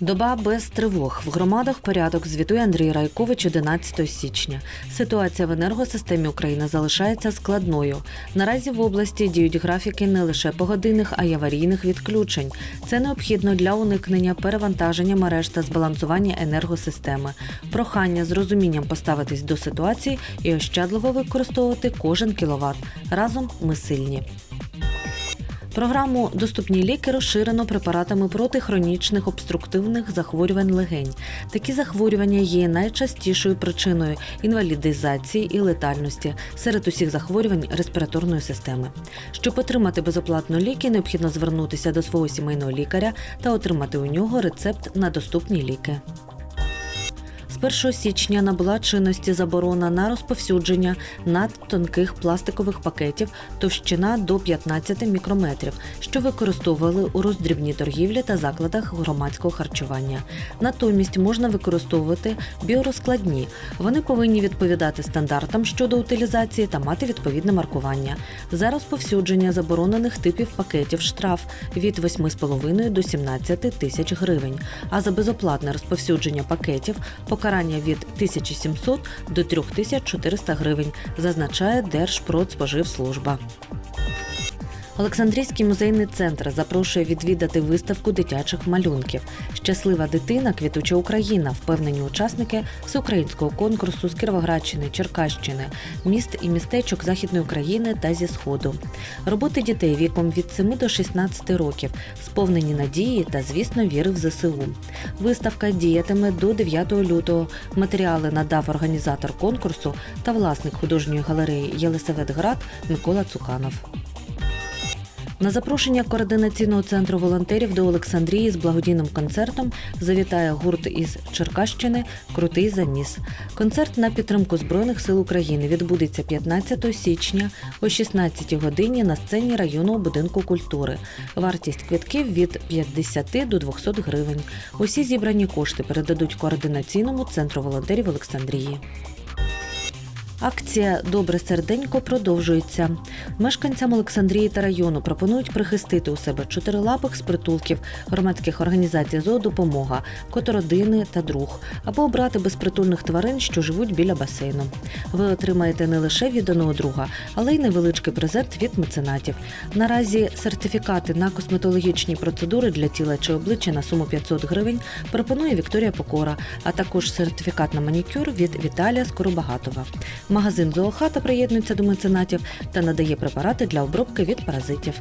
Доба без тривог. В громадах порядок звітує Андрій Райкович 11 січня. Ситуація в енергосистемі України залишається складною. Наразі в області діють графіки не лише погодинних, а й аварійних відключень. Це необхідно для уникнення перевантаження мереж та збалансування енергосистеми. Прохання з розумінням поставитись до ситуації і ощадливо використовувати кожен кіловат. Разом ми сильні. Програму Доступні ліки розширено препаратами проти хронічних обструктивних захворювань легень. Такі захворювання є найчастішою причиною інвалідизації і летальності серед усіх захворювань респіраторної системи. Щоб отримати безоплатно ліки, необхідно звернутися до свого сімейного лікаря та отримати у нього рецепт на доступні ліки. З 1 січня набула чинності заборона на розповсюдження надтонких пластикових пакетів товщина до 15 мікрометрів, що використовували у роздрібній торгівлі та закладах громадського харчування. Натомість можна використовувати біорозкладні. Вони повинні відповідати стандартам щодо утилізації та мати відповідне маркування. За розповсюдження заборонених типів пакетів штраф від 8,5 до 17 тисяч гривень, а за безоплатне розповсюдження пакетів покарання від 1700 до 3400 гривень, зазначає Держпродспоживслужба. Олександрійський музейний центр запрошує відвідати виставку дитячих малюнків. Щаслива дитина, квітуча Україна, впевнені учасники всеукраїнського конкурсу з Кіровоградщини, Черкащини, міст і містечок Західної України та зі Сходу. Роботи дітей віком від 7 до 16 років, сповнені надії та, звісно, віри в ЗСУ. Виставка діятиме до 9 лютого. Матеріали надав організатор конкурсу та власник художньої галереї Єлисаветград Микола Цуканов. На запрошення координаційного центру волонтерів до Олександрії з благодійним концертом завітає гурт із Черкащини Крутий заміс. Концерт на підтримку Збройних сил України відбудеться 15 січня о 16 годині на сцені районного будинку культури. Вартість квитків від 50 до 200 гривень. Усі зібрані кошти передадуть координаційному центру волонтерів Олександрії. Акція Добре серденько продовжується. Мешканцям Олександрії та району пропонують прихистити у себе чотирилапих з притулків громадських організацій «Зоодопомога», «Котородини» та друг або обрати безпритульних тварин, що живуть біля басейну. Ви отримаєте не лише відданого друга, але й невеличкий презент від меценатів. Наразі сертифікати на косметологічні процедури для тіла чи обличчя на суму 500 гривень пропонує Вікторія Покора, а також сертифікат на манікюр від Віталія Скоробагатова. Магазин Зоохата приєднується до меценатів та надає препарати для обробки від паразитів.